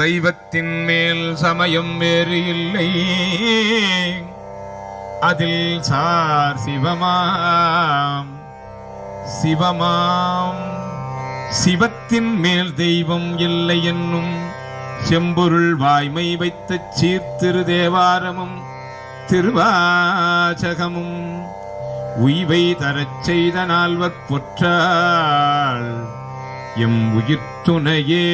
தெய்வத்தின் மேல் சமயம் வேறு இல்லை அதில் சார் சிவமாம். சிவமாம். சிவத்தின் மேல் தெய்வம் இல்லை என்னும் செம்பொருள் வாய்மை வைத்த சீர்திரு தேவாரமும் திருவாசகமும் உய்வை தரச் செய்த நால்வர் பொற்றாள். எம் உயிர் துணையே